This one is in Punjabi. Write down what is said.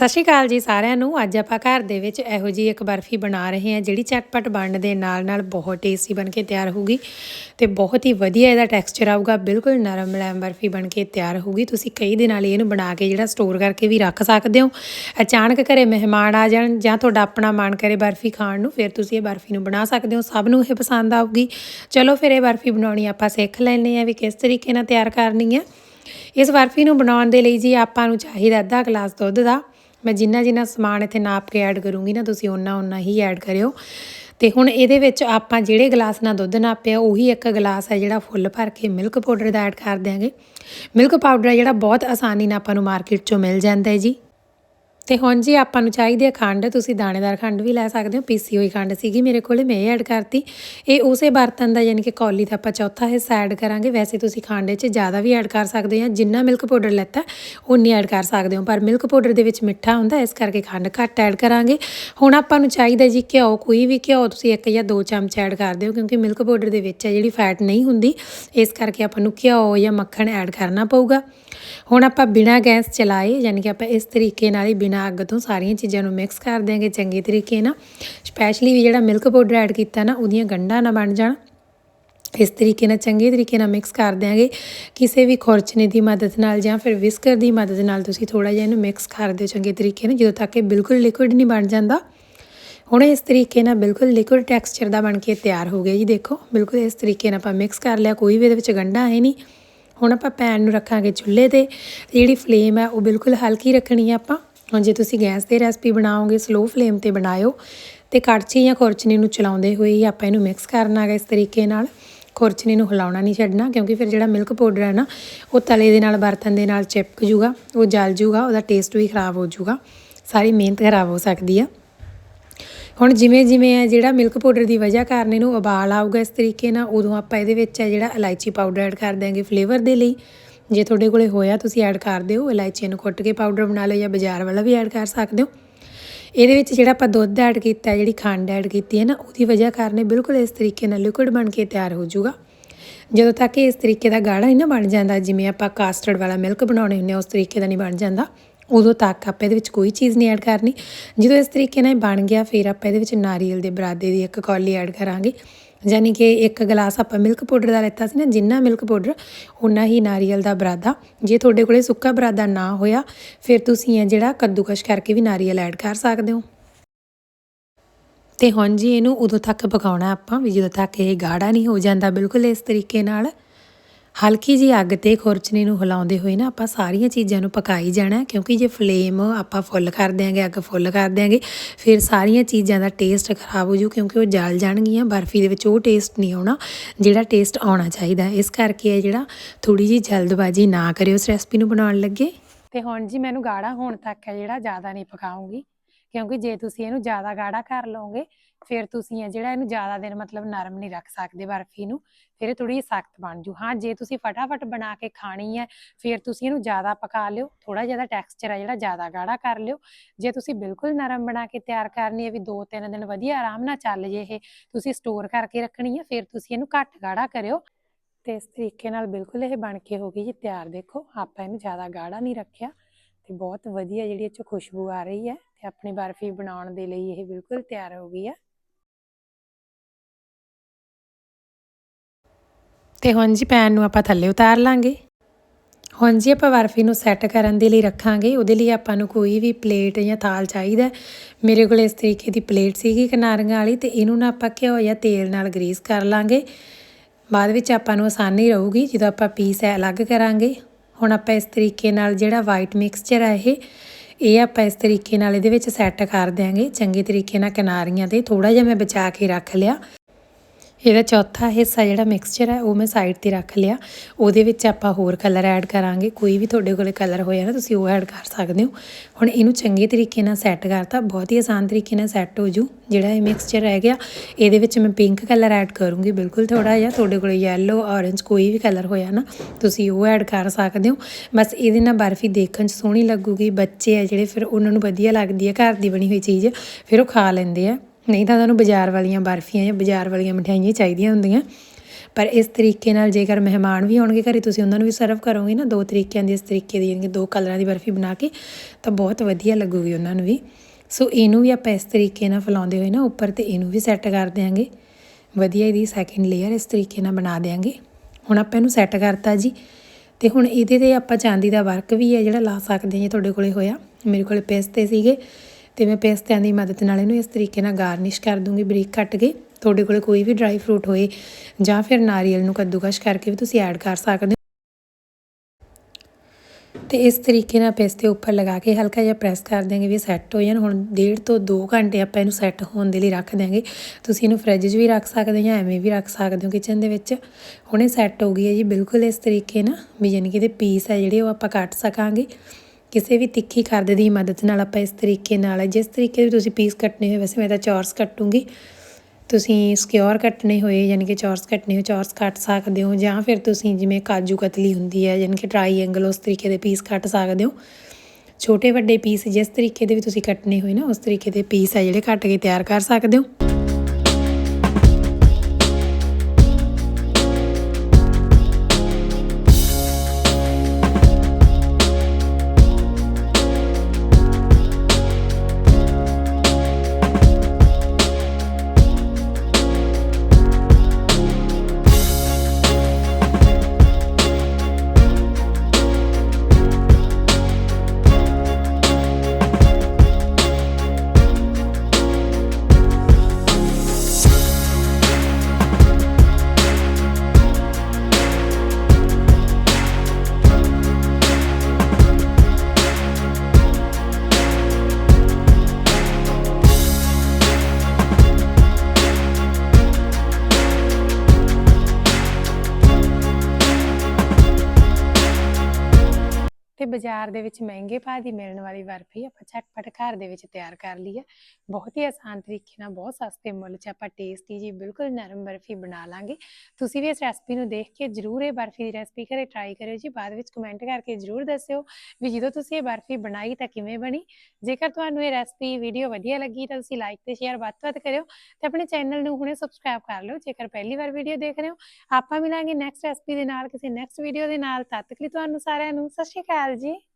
ਸਤਿ ਸ਼੍ਰੀ ਅਕਾਲ ਜੀ ਸਾਰਿਆਂ ਨੂੰ। ਅੱਜ ਆਪਾਂ ਘਰ ਦੇ ਵਿੱਚ ਇਹੋ ਜੀ ਇੱਕ ਬਰਫੀ ਬਣਾ ਰਹੇ ਹਾਂ, ਜਿਹੜੀ ਚਟਪਟ ਬਣਨ ਦੇ ਨਾਲ ਨਾਲ ਬਹੁਤ ਟੇਸਟੀ ਬਣ ਕੇ ਤਿਆਰ ਹੋਊਗੀ ਤੇ ਬਹੁਤ ਹੀ ਵਧੀਆ ਇਹਦਾ ਟੈਕਸਚਰ ਆਊਗਾ। ਬਿਲਕੁਲ ਨਰਮ ਮੁਲਾਇਮ ਬਰਫੀ ਬਣ ਕੇ ਤਿਆਰ ਹੋਊਗੀ। ਤੁਸੀਂ ਕਈ ਦਿਨਾਂ ਲਈ ਇਹਨੂੰ ਬਣਾ ਕੇ ਜਿਹੜਾ ਸਟੋਰ ਕਰਕੇ ਵੀ ਰੱਖ ਸਕਦੇ ਹੋ। ਅਚਾਨਕ ਘਰੇ ਮਹਿਮਾਨ ਆ ਜਾਣ ਜਾਂ ਤੁਹਾਡਾ ਆਪਣਾ ਮਨ ਕਰੇ ਬਰਫੀ ਖਾਣ ਨੂੰ, ਫਿਰ ਤੁਸੀਂ ਇਹ ਬਰਫੀ ਨੂੰ ਬਣਾ ਸਕਦੇ ਹੋ। ਸਭ ਨੂੰ ਇਹ ਪਸੰਦ ਆਊਗੀ। ਚਲੋ ਫਿਰ ਇਹ ਬਰਫੀ ਬਣਾਉਣੀ ਆਪਾਂ ਸਿੱਖ ਲੈਂਦੇ ਆ ਵੀ ਕਿਸ ਤਰੀਕੇ ਨਾਲ ਤਿਆਰ ਕਰਨੀ ਹੈ ਇਸ ਬਰਫੀ ਨੂੰ ਬਣਾਉਣ ਦੇ ਲਈ ਜੀ ਆਪਾਂ ਨੂੰ ਚਾਹੀਦਾ ਅੱਧਾ ਗਲਾਸ ਦੁੱਧ ਦਾ। ਮੈਂ ਜਿੰਨਾ ਜਿੰਨਾ ਸਮਾਨ ਇੱਥੇ ਨਾਪ ਕੇ ਐਡ ਕਰੂੰਗੀ ਨਾ, ਤੁਸੀਂ ਓਨਾ ਓਨਾ ਹੀ ਐਡ ਕਰਿਓ। ਤੇ ਹੁਣ ਇਹਦੇ ਵਿੱਚ ਆਪਾਂ ਜਿਹੜੇ ਗਲਾਸ ਨਾਲ ਦੁੱਧ ਨਾਪਿਆ, ਉਹੀ ਇੱਕ ਗਲਾਸ ਹੈ ਜਿਹੜਾ ਫੁੱਲ ਭਰ ਕੇ ਮਿਲਕ ਪਾਊਡਰ ਦਾ ਐਡ ਕਰ ਦਿਆਂਗੇ। ਮਿਲਕ ਪਾਊਡਰ ਹੈ ਜਿਹੜਾ ਬਹੁਤ ਆਸਾਨੀ ਨਾਲ ਆਪਾਂ ਨੂੰ ਮਾਰਕੀਟ 'ਚੋਂ ਮਿਲ ਜਾਂਦਾ ਹੈ ਜੀ। ਤੇ ਹੁਣ ਜੀ ਆਪਾਂ ਨੂੰ ਚਾਹੀਦੀ ਹੈ ਖੰਡ, ਤੁਸੀਂ ਦਾਣੇਦਾਰ ਖੰਡ ਵੀ ਲੈ ਸਕਦੇ ਹੋ, ਪੀਸੀ ਹੋਈ ਖੰਡ ਸੀਗੀ ਮੇਰੇ ਕੋਲੇ, ਮੈਂ ਇਹ ਐਡ ਕਰਤੀ। ਇਹ ਉਸੇ ਬਰਤਨ ਦਾ ਯਾਨੀ ਕਿ ਕੌਲੀ ਦਾ ਆਪਾਂ ਚੌਥਾ ਹਿੱਸਾ ਐਡ ਕਰਾਂਗੇ। ਵੈਸੇ ਤੁਸੀਂ ਖੰਡ 'ਚ ਜ਼ਿਆਦਾ ਵੀ ਐਡ ਕਰ ਸਕਦੇ ਹੋ ਜਿੰਨਾ ਮਿਲਕ ਪਾਊਡਰ ਲੈਤਾ ਉਨੀ ਐਡ ਕਰ ਸਕਦੇ ਹੋ। ਪਰ ਮਿਲਕ ਪਾਊਡਰ ਦੇ ਵਿੱਚ ਮਿੱਠਾ ਹੁੰਦਾ, ਇਸ ਕਰਕੇ ਖੰਡ ਘੱਟ ਐਡ ਕਰਾਂਗੇ। ਹੁਣ ਆਪਾਂ ਨੂੰ ਚਾਹੀਦਾ ਜੀ ਘਿਓ, ਕੋਈ ਵੀ ਘਿਓ ਤੁਸੀਂ ਇੱਕ ਜਾਂ ਦੋ ਚਮਚ ਐਡ ਕਰ ਦਿਓ, ਕਿਉਂਕਿ ਮਿਲਕ ਪਾਊਡਰ ਦੇ ਵਿੱਚ ਹੈ ਜਿਹੜੀ ਫੈਟ ਨਹੀਂ ਹੁੰਦੀ, ਇਸ ਕਰਕੇ ਆਪਾਂ ਨੂੰ ਘਿਓ ਜਾਂ ਮੱਖਣ ਐਡ ਕਰਨਾ ਪਊਗਾ। ਹੁਣ ਆਪਾਂ ਬਿਨਾ ਗੈਸ ਚਲਾਏ, ਯਾਨੀ ਕਿ ਆਪਾਂ ਇਸ ਤਰੀਕੇ ਨਾਲ ਹੀ ਬਿਨਾ ਅੱਗ ਤੋਂ ਸਾਰੀਆਂ ਚੀਜ਼ਾਂ ਨੂੰ ਮਿਕਸ ਕਰ ਦਿਆਂਗੇ ਚੰਗੇ ਤਰੀਕੇ ਨਾਲ। ਸਪੈਸ਼ਲੀ ਵੀ ਜਿਹੜਾ ਮਿਲਕ ਪਾਊਡਰ ਐਡ ਕੀਤਾ ਨਾ, ਉਹਦੀਆਂ ਗੰਢਾਂ ਨਾ ਬਣ ਜਾਣ। ਇਸ ਤਰੀਕੇ ਨਾਲ ਚੰਗੇ ਤਰੀਕੇ ਨਾਲ ਮਿਕਸ ਕਰ ਦਿਆਂਗੇ। ਕਿਸੇ ਵੀ ਖੁਰਚਣੇ ਦੀ ਮਦਦ ਨਾਲ ਜਾਂ ਫਿਰ ਵਿਸਕਰ ਦੀ ਮਦਦ ਨਾਲ ਤੁਸੀਂ ਥੋੜਾ ਜਿਹਾ ਇਹਨੂੰ ਮਿਕਸ ਕਰ ਦਿਓ ਚੰਗੇ ਤਰੀਕੇ ਨਾਲ, ਜਦੋਂ ਤੱਕ ਇਹ ਬਿਲਕੁਲ ਲਿਕੁਇਡ ਨਹੀਂ ਬਣ ਜਾਂਦਾ। ਹੁਣ ਇਸ ਤਰੀਕੇ ਨਾਲ ਬਿਲਕੁਲ ਲਿਕੁਇਡ ਟੈਕਸਚਰ ਦਾ ਬਣ ਕੇ ਤਿਆਰ ਹੋ ਗਿਆ ਜੀ, ਦੇਖੋ। ਬਿਲਕੁਲ ਇਸ ਤਰੀਕੇ ਨਾਲ ਆਪਾਂ ਮਿਕਸ ਕਰ ਲਿਆ, ਕੋਈ ਵੀ ਇਹਦੇ ਵਿੱਚ ਗੰਢਾ ਹੈ ਨਹੀਂ। ਹੁਣ ਆਪਾਂ ਪੈਨ ਨੂੰ ਰੱਖਾਂਗੇ ਚੁੱਲ੍ਹੇ ਤੇ, ਜਿਹੜੀ ਫਲੇਮ ਹੈ ਉਹ ਬਿਲਕੁਲ ਹਲਕੀ ਰੱਖਣੀ ਹੈ ਆਪਾਂ। ਜੇ ਤੁਸੀਂ ਗੈਸ ਤੇ ਰੈਸਪੀ ਬਣਾਓਗੇ ਸਲੋ ਫਲੇਮ ਤੇ ਬਣਾਇਓ, ਤੇ ਕੜਛੀ ਜਾਂ ਖੁਰਚਣੀ ਨੂੰ ਚਲਾਉਂਦੇ ਹੋਏ ਹੀ ਆਪਾਂ ਇਹਨੂੰ ਮਿਕਸ ਕਰਨਾ ਹੈ ਇਸ ਤਰੀਕੇ ਨਾਲ। ਖੁਰਚਣੀ ਨੂੰ ਹਿਲਾਉਣਾ ਨਹੀਂ ਛੱਡਣਾ, ਕਿਉਂਕਿ ਫਿਰ ਜਿਹੜਾ ਮਿਲਕ ਪਾਊਡਰ ਹੈ ਨਾ, ਉਹ ਤਲੇ ਦੇ ਨਾਲ, ਬਰਤਨ ਦੇ ਨਾਲ ਚਿਪਕ ਜੂਗਾ, ਉਹ ਜਲ ਜੂਗਾ, ਉਹਦਾ ਟੇਸਟ ਵੀ ਖਰਾਬ ਹੋ ਜੂਗਾ, ਸਾਰੀ ਮਿਹਨਤ ਖਰਾਬ ਹੋ ਸਕਦੀ ਆ। ਹੁਣ ਜਿਵੇਂ ਜਿਵੇਂ ਹੈ ਜਿਹੜਾ ਮਿਲਕ ਪਾਊਡਰ ਦੀ ਵਜ੍ਹਾ ਕਾਰਨ ਇਹਨੂੰ ਉਬਾਲ ਆਊਗਾ ਇਸ ਤਰੀਕੇ ਨਾਲ, ਉਦੋਂ ਆਪਾਂ ਇਹਦੇ ਵਿੱਚ ਹੈ ਜਿਹੜਾ ਇਲਾਇਚੀ ਪਾਊਡਰ ਐਡ ਕਰ ਦਿਆਂਗੇ ਫਲੇਵਰ ਦੇ ਲਈ। ਜੇ ਤੁਹਾਡੇ ਕੋਲੇ ਹੋਇਆ, ਤੁਸੀਂ ਐਡ ਕਰ ਦਿਓ, ਇਲਾਇਚੀ ਨੂੰ ਕੁੱਟ ਕੇ ਪਾਊਡਰ ਬਣਾ ਲਓ ਜਾਂ ਬਾਜ਼ਾਰ ਵਾਲਾ ਵੀ ਐਡ ਕਰ ਸਕਦੇ ਹੋ। ਇਹਦੇ ਵਿੱਚ ਜਿਹੜਾ ਆਪਾਂ ਦੁੱਧ ਐਡ ਕੀਤਾ, ਜਿਹੜੀ ਖੰਡ ਐਡ ਕੀਤੀ ਹੈ ਨਾ, ਉਹਦੀ ਵਜ੍ਹਾ ਕਾਰਨ ਬਿਲਕੁਲ ਇਸ ਤਰੀਕੇ ਨਾਲ ਲਿਕੁਇਡ ਬਣ ਕੇ ਤਿਆਰ ਹੋ ਜਾਊਗਾ। ਜਦੋਂ ਤੱਕ ਇਸ ਤਰੀਕੇ ਦਾ ਗਾੜਾ ਨਹੀਂ ਨਾ ਬਣ ਜਾਂਦਾ, ਜਿਵੇਂ ਆਪਾਂ ਕਾਸਟਰਡ ਵਾਲਾ ਮਿਲਕ ਬਣਾਉਣੇ ਹੁੰਦੇ ਆ, ਉਸ ਤਰੀਕੇ ਦਾ ਨਹੀਂ ਬਣ ਜਾਂਦਾ, ਉਦੋਂ ਤੱਕ ਆਪਾਂ ਇਹਦੇ ਵਿੱਚ ਕੋਈ ਚੀਜ਼ ਨਹੀਂ ਐਡ ਕਰਨੀ। ਜਦੋਂ ਇਸ ਤਰੀਕੇ ਨਾਲ ਬਣ ਗਿਆ, ਫਿਰ ਆਪਾਂ ਇਹਦੇ ਵਿੱਚ ਨਾਰੀਅਲ ਦੇ ਬਰਾਦੇ ਦੀ ਇੱਕ ਕੌਲੀ ਐਡ ਕਰਾਂਗੇ। ਯਾਨੀ ਕਿ ਇੱਕ ਗਲਾਸ ਆਪਾਂ ਮਿਲਕ ਪਾਊਡਰ ਦਾ ਲੈਤਾ ਸੀ ਨਾ, ਜਿੰਨਾ ਮਿਲਕ ਪਾਊਡਰ ਉਨਾ ਹੀ ਨਾਰੀਅਲ ਦਾ ਬਰਾਦਾ। ਜੇ ਤੁਹਾਡੇ ਕੋਲੇ ਸੁੱਕਾ ਬਰਾਦਾ ਨਾ ਹੋਇਆ, ਫਿਰ ਤੁਸੀਂ ਇਹ ਜਿਹੜਾ ਕੱਦੂਕਸ਼ ਕਰਕੇ ਵੀ ਨਾਰੀਅਲ ਐਡ ਕਰ ਸਕਦੇ ਹੋ। ਤੇ ਹੁਣ ਜੀ ਇਹਨੂੰ ਉਦੋਂ ਤੱਕ ਪਕਾਉਣਾ ਆਪਾਂ, ਵੀ ਜਦੋਂ ਤੱਕ ਇਹ ਗਾੜਾ ਨਹੀਂ ਹੋ ਜਾਂਦਾ ਬਿਲਕੁਲ ਇਸ ਤਰੀਕੇ ਨਾਲ। ਹਲਕੀ ਜੀ ਅੱਗ ਤੇ ਖੁਰਚਣੀ ਨੂੰ ਹਿਲਾਉਂਦੇ ਹੋਏ ਨਾ ਆਪਾਂ ਸਾਰੀਆਂ ਚੀਜ਼ਾਂ ਨੂੰ ਪਕਾਈ ਜਾਣਾ, ਕਿਉਂਕਿ ਜੇ ਫਲੇਮ ਆਪਾਂ ਫੁੱਲ ਕਰ ਦਿਆਂਗੇ, ਅੱਗ ਫੁੱਲ ਕਰ ਦਿਆਂਗੇ, ਫਿਰ ਸਾਰੀਆਂ ਚੀਜ਼ਾਂ ਦਾ ਟੇਸਟ ਖਰਾਬ ਹੋ ਜੂ, ਕਿਉਂਕਿ ਉਹ ਜਲ ਜਾਣਗੀਆਂ, ਬਰਫੀ ਦੇ ਵਿੱਚ ਉਹ ਟੇਸਟ ਨਹੀਂ ਆਉਣਾ ਜਿਹੜਾ ਟੇਸਟ ਆਉਣਾ ਚਾਹੀਦਾ। ਇਸ ਕਰਕੇ ਹੈ ਜਿਹੜਾ ਥੋੜੀ ਜੀ ਜਲਦਬਾਜ਼ੀ ਨਾ ਕਰਿਓ। ਇਸ ਰੈਸਪੀ ਨੂੰ ਬਣਾਉਣ ਲੱਗੇ। ਤੇ ਹੁਣ ਜੀ ਮੈਨੂੰ ਗਾੜਾ ਹੋਣ ਤੱਕ ਹੈ ਜਿਹੜਾ ਜ਼ਿਆਦਾ ਨਹੀਂ ਪਕਾਉਂਗੀ। ਕਿਉਂਕਿ ਜੇ ਤੁਸੀਂ ਇਹਨੂੰ ਜ਼ਿਆਦਾ ਗਾੜਾ ਕਰ ਲਓਗੇ, ਫਿਰ ਤੁਸੀਂ ਇਹ ਜਿਹੜਾ ਇਹਨੂੰ ਜ਼ਿਆਦਾ ਦਿਨ ਮਤਲਬ ਨਰਮ ਨਹੀਂ ਰੱਖ ਸਕਦੇ ਬਰਫੀ ਨੂੰ, ਫਿਰ ਇਹ ਥੋੜੀ ਸਖਤ ਬਣ ਜੂ। ਹਾਂ, ਜੇ ਤੁਸੀਂ ਫਟਾਫਟ ਬਣਾ ਕੇ ਖਾਣੀ ਹੈ, ਫਿਰ ਤੁਸੀਂ ਇਹਨੂੰ ਜ਼ਿਆਦਾ ਪਕਾ ਲਿਓ ਥੋੜਾ ਜਿਹਾ ਟੈਕਸਚਰ ਹੈ ਜਿਹੜਾ ਜ਼ਿਆਦਾ ਗਾੜਾ ਕਰ ਲਿਓ। ਜੇ ਤੁਸੀਂ ਬਿਲਕੁਲ ਨਰਮ ਬਣਾ ਕੇ ਤਿਆਰ ਕਰਨੀ ਹੈ ਵੀ 2-3 ਦਿਨ ਵਧੀਆ ਆਰਾਮ ਨਾਲ ਚੱਲ ਜੇ ਇਹ, ਤੁਸੀਂ ਸਟੋਰ ਕਰਕੇ ਰੱਖਣੀ ਹੈ, ਫਿਰ ਤੁਸੀਂ ਇਹਨੂੰ ਘੱਟ ਗਾੜਾ ਕਰਿਓ। ਤੇ ਇਸ ਤਰੀਕੇ ਨਾਲ ਬਿਲਕੁਲ ਇਹ ਬਣ ਕੇ ਹੋ ਗਈ ਜੀ ਤਿਆਰ। ਦੇਖੋ, ਆਪਾਂ ਇਹਨੂੰ ਜ਼ਿਆਦਾ ਗਾੜਾ ਨਹੀਂ ਰੱਖਿਆ। ਤੇ ਬਹੁਤ ਵਧੀਆ ਜਿਹੜੀ ਇਹ ਚ ਖੁਸ਼ਬੂ ਆ ਰਹੀ ਹੈ ਤੇ ਆਪਣੀ ਬਰਫੀ ਬਣਾਉਣ ਦੇ ਲਈ ਇਹ ਬਿਲਕੁਲ ਤਿਆਰ ਹੋ ਗਈ ਹੈ ਤੇ ਹੁਣ ਜੀ ਪੈਨ ਨੂੰ ਆਪਾਂ ਥੱਲੇ ਉਤਾਰ ਲਾਂਗੇ। ਹੁਣ ਜੀ ਆਪਾਂ ਬਰਫੀ ਨੂੰ ਸੈੱਟ ਕਰਨ ਦੇ ਲਈ ਰੱਖਾਂਗੇ। ਉਹਦੇ ਲਈ ਆਪਾਂ ਨੂੰ ਕੋਈ ਵੀ ਪਲੇਟ ਜਾਂ ਥਾਲ ਚਾਹੀਦਾ ਮੇਰੇ ਕੋਲ ਇਸ ਤਰੀਕੇ ਦੀ ਪਲੇਟ ਸੀਗੀ ਕਿਨਾਰੀਆਂ ਵਾਲੀ ਤੇ ਇਹਨੂੰ ਨਾ ਆਪਾਂ ਘਿਓ ਜਾਂ ਤੇਲ ਨਾਲ ਗਰੀਸ ਕਰ ਲਾਂਗੇ। ਬਾਅਦ ਵਿੱਚ ਆਪਾਂ ਨੂੰ ਆਸਾਨੀ ਰਹੂਗੀ ਜਦੋਂ ਆਪਾਂ ਪੀਸ ਅਲੱਗ ਕਰਾਂਗੇ। ਹੁਣ ਆਪਾਂ ਇਸ ਤਰੀਕੇ ਨਾਲ ਜਿਹੜਾ ਵਾਈਟ ਮਿਕਸਚਰ ਹੈ ਇਹ ਇਹ ਆਪਾਂ ਇਸ ਤਰੀਕੇ ਨਾਲ ਇਹਦੇ ਵਿੱਚ ਸੈੱਟ ਕਰ ਦਿਆਂਗੇ। ਚੰਗੇ ਤਰੀਕੇ ਨਾਲ ਕਿਨਾਰੀਆਂ ਤੇ ਥੋੜਾ ਜਿਹਾ ਮੈਂ ਬਚਾ ਕੇ ਰੱਖ ਲਿਆ। ਇਹਦਾ ਚੌਥਾ ਹਿੱਸਾ ਜਿਹੜਾ ਮਿਕਸਚਰ ਹੈ, ਉਹ ਮੈਂ ਸਾਈਡ ਤੇ ਰੱਖ ਲਿਆ। ਉਹਦੇ ਵਿੱਚ ਆਪਾਂ ਹੋਰ ਕਲਰ ਐਡ ਕਰਾਂਗੇ। ਕੋਈ ਵੀ ਤੁਹਾਡੇ ਕੋਲੇ ਕਲਰ ਹੋਇਆ ਨਾ, ਤੁਸੀਂ ਉਹ ਐਡ ਕਰ ਸਕਦੇ ਹੋ। ਹੁਣ ਇਹਨੂੰ ਚੰਗੇ ਤਰੀਕੇ ਨਾਲ ਸੈੱਟ ਕਰਤਾ। ਬਹੁਤ ਹੀ ਆਸਾਨ ਤਰੀਕੇ ਨਾਲ ਸੈੱਟ ਹੋ ਜੂ। ਜਿਹੜਾ ਇਹ ਮਿਕਸਚਰ ਰਹਿ ਗਿਆ, ਇਹਦੇ ਵਿੱਚ ਮੈਂ ਪਿੰਕ ਕਲਰ ਐਡ ਕਰੂੰਗੀ। ਬਿਲਕੁਲ ਥੋੜਾ ਜਿਹਾ, ਤੁਹਾਡੇ ਕੋਲੇ ਯੈਲੋ ਔਰੇਂਜ ਕੋਈ ਵੀ ਕਲਰ ਹੋਇਆ ਨਾ, ਤੁਸੀਂ ਉਹ ਐਡ ਕਰ ਸਕਦੇ ਹੋ। ਬਸ ਇਹਦੇ ਨਾਲ ਬਰਫੀ ਦੇਖਣ 'ਚ ਸੋਹਣੀ ਲੱਗੂਗੀ। ਬੱਚੇ ਆ ਜਿਹੜੇ, ਫਿਰ ਉਹਨਾਂ ਨੂੰ ਵਧੀਆ ਲੱਗਦੀ ਹੈ ਘਰ ਦੀ ਬਣੀ ਹੋਈ ਚੀਜ਼, ਫਿਰ ਉਹ ਖਾ ਲੈਂਦੇ ਆ। ਨਹੀਂ ਤਾਂ ਤੁਹਾਨੂੰ ਬਾਜ਼ਾਰ ਵਾਲੀਆਂ ਬਰਫੀਆਂ ਜਾਂ ਬਾਜ਼ਾਰ ਵਾਲੀਆਂ ਮਠਿਆਈਆਂ ਚਾਹੀਦੀਆਂ ਹੁੰਦੀਆਂ। ਪਰ ਇਸ ਤਰੀਕੇ ਨਾਲ ਜੇਕਰ ਮਹਿਮਾਨ ਵੀ ਆਉਣਗੇ ਘਰੇ, ਤੁਸੀਂ ਉਹਨਾਂ ਨੂੰ ਵੀ ਸਰਵ ਕਰੋਗੇ ਨਾ, ਦੋ ਤਰੀਕਿਆਂ ਦੀ ਇਸ ਤਰੀਕੇ ਦੀ, ਯਾਨੀ ਕਿ ਦੋ ਕਲਰਾਂ ਦੀ ਬਰਫੀ ਬਣਾ ਕੇ, ਤਾਂ ਬਹੁਤ ਵਧੀਆ ਲੱਗੂਗੀ ਉਹਨਾਂ ਨੂੰ ਵੀ। ਸੋ ਇਹਨੂੰ ਵੀ ਆਪਾਂ ਇਸ ਤਰੀਕੇ ਨਾਲ ਫੈਲਾਉਂਦੇ ਹੋਏ ਨਾ, ਉੱਪਰ ਤੇ ਇਹਨੂੰ ਵੀ ਸੈੱਟ ਕਰ ਦਿਆਂਗੇ। ਵਧੀਆ ਇਹਦੀ ਸੈਕਿੰਡ ਲੇਅਰ ਇਸ ਤਰੀਕੇ ਨਾਲ ਬਣਾ ਦਿਆਂਗੇ। ਹੁਣ ਆਪਾਂ ਇਹਨੂੰ ਸੈੱਟ ਕਰਤਾ ਜੀ। ਤੇ ਹੁਣ ਇਹਦੇ ਤੇ ਆਪਾਂ ਚਾਂਦੀ ਦਾ ਵਰਕ ਵੀ ਹੈ ਜਿਹੜਾ ਲਾ ਸਕਦੇ ਹਾਂ ਜੇ ਤੁਹਾਡੇ ਕੋਲੇ ਹੋਇਆ। ਮੇਰੇ ਕੋਲੇ ਪਿਸਤੇ ਸੀਗੇ। ਤੇ ਮੈਂ ਪੇਸਤਿਆਂ ਦੀ ਮਦਦ ਨਾਲ ਇਹਨੂੰ ਇਸ ਤਰੀਕੇ ਨਾਲ ਗਾਰਨਿਸ਼ ਕਰ ਦੂੰਗੀ, ਬਰੀਕ ਕੱਟ ਕੇ। ਤੁਹਾਡੇ ਕੋਲ ਕੋਈ ਵੀ ਡਰਾਈ ਫਰੂਟ ਹੋਏ ਜਾਂ ਫਿਰ ਨਾਰੀਅਲ ਨੂੰ ਕੱਦੂਕਸ਼ ਕਰਕੇ ਵੀ ਤੁਸੀਂ ਐਡ ਕਰ ਸਕਦੇ ਹੋ। ਤੇ ਇਸ ਤਰੀਕੇ ਨਾਲ ਪੇਸਤੇ ਉੱਪਰ ਲਗਾ ਕੇ ਹਲਕਾ ਜਿਹਾ ਪ੍ਰੈਸ ਕਰ ਦਿਆਂਗੇ ਵੀ ਸੈੱਟ ਹੋ ਜਾਣ। ਹੁਣ ਡੇਢ ਤੋਂ 2 ਘੰਟੇ ਆਪਾਂ ਇਹਨੂੰ ਸੈੱਟ ਹੋਣ ਦੇ ਲਈ ਰੱਖ ਦਿਆਂਗੇ। ਤੁਸੀਂ ਇਹਨੂੰ ਫ੍ਰਿਜ 'ਚ ਵੀ ਰੱਖ ਸਕਦੇ ਹੋ ਜਾਂ ਐਵੇਂ ਵੀ ਰੱਖ ਸਕਦੇ ਹੋ ਕਿਚਨ ਦੇ ਵਿੱਚ। ਹੁਣ ਇਹ ਸੈੱਟ ਹੋ ਗਈ ਹੈ ਜੀ, ਬਿਲਕੁਲ ਇਸ ਤਰੀਕੇ ਨਾਲ ਵੀ ਯਾਨੀ ਕਿ ਇਹਦੇ ਪੀਸ ਹੈ ਜਿਹੜੇ ਉਹ ਆਪਾਂ ਕੱਟ ਸਕਾਂਗੇ। ਕਿਸੇ ਵੀ ਤਿੱਖੀ ਕਰਦ ਦੀ ਮਦਦ ਨਾਲ ਆਪਾਂ ਇਸ ਤਰੀਕੇ ਨਾਲ, ਜਿਸ ਤਰੀਕੇ ਦੇ ਤੁਸੀਂ ਪੀਸ ਕੱਟਨੇ ਹੋਏ, ਵੈਸੇ ਮੈਂ ਤਾਂ ਚੌਰਸ ਕੱਟੂੰਗੀ। ਤੁਸੀਂ ਸਕਿਓਰ ਕੱਟਣੇ ਹੋਏ, ਯਾਨੀ ਕਿ ਚੌਰਸ ਕੱਟਣੇ ਹੋ ਚੌਰਸ ਕੱਟ ਸਕਦੇ ਹੋ, ਜਾਂ ਫਿਰ ਤੁਸੀਂ ਜਿਵੇਂ ਕਾਜੂ ਕਤਲੀ ਹੁੰਦੀ ਹੈ, ਯਾਨੀ ਕਿ ਟ੍ਰਾਈਐਂਗਲ ਉਸ ਤਰੀਕੇ ਦੇ ਪੀਸ ਕੱਟ ਸਕਦੇ ਹੋ। ਛੋਟੇ ਵੱਡੇ ਪੀਸ ਜਿਸ ਤਰੀਕੇ ਦੇ ਵੀ ਤੁਸੀਂ ਕੱਟਣੇ ਹੋਏ ਨਾ, ਉਸ ਤਰੀਕੇ ਦੇ ਪੀਸ ਆ ਜਿਹੜੇ ਕੱਟ ਕੇ ਤਿਆਰ ਕਰ ਸਕਦੇ ਹੋ। ਬਾਜ਼ਾਰ ਦੇ ਵਿੱਚ ਮਹਿੰਗੇ ਭਾਅ ਦੀ ਮਿਲਣ ਵਾਲੀ ਬਰਫੀ ਆਪਾਂ ਝਟਪਟ ਘਰ ਦੇ ਵਿੱਚ ਤਿਆਰ ਕਰ ਲਈ ਹੈ ਬਹੁਤ ਹੀ ਆਸਾਨ ਤਰੀਕੇ ਨਾਲ, ਬਹੁਤ ਸਸਤੇ ਮੁੱਲ 'ਚ ਆਪਾਂ ਟੇਸਟੀ ਜੀ, ਬਿਲਕੁਲ ਨਰਮ ਬਰਫੀ ਬਣਾ ਲਾਂਗੇ। ਤੁਸੀਂ ਵੀ ਇਸ ਰੈਸਪੀ ਨੂੰ ਦੇਖ ਕੇ ਜਰੂਰ ਇਹ ਬਰਫੀ ਦੀ ਰੈਸਪੀ ਘਰੇ ਟਰਾਈ ਕਰਿਓ ਜੀ। ਬਾਅਦ ਵਿੱਚ ਕਮੈਂਟ ਕਰਕੇ ਜਰੂਰ ਦੱਸਿਓ ਵੀ ਜਦੋਂ ਤੁਸੀਂ ਇਹ ਬਰਫੀ ਬਣਾਈ ਤਾਂ ਕਿਵੇਂ ਬਣੀ। ਜੇਕਰ ਤੁਹਾਨੂੰ ਇਹ ਰੈਸਪੀ ਵੀਡੀਓ ਵਧੀਆ ਲੱਗੀ ਤਾਂ ਤੁਸੀਂ ਲਾਈਕ ਤੇ ਸ਼ੇਅਰ ਵੱਧ ਵੱਧ ਕਰਿਓ ਤੇ ਆਪਣੇ ਚੈਨਲ ਨੂੰ ਹੁਣੇ ਸਬਸਕ੍ਰਾਈਬ ਕਰ ਲਿਓ ਜੇਕਰ ਪਹਿਲੀ ਵਾਰ ਵੀਡੀਓ ਦੇਖ ਰਹੇ ਹੋ। ਆਪਾਂ ਮਿਲਾਂਗੇ ਨੈਕਸਟ ਰੈਸਪੀ ਦੇ ਨਾਲ, ਕਿਸੇ ਨੈਕਸਟ ਵੀਡੀਓ ਦੇ ਨਾਲ। ਤਦ ਤੱਕ ਲਈ ਤੁਹਾਨੂੰ ਸਾਰਿਆਂ ਨੂੰ ਸਤਿ ਸ਼੍ਰੀ ਅਕਾਲ ਜੀ।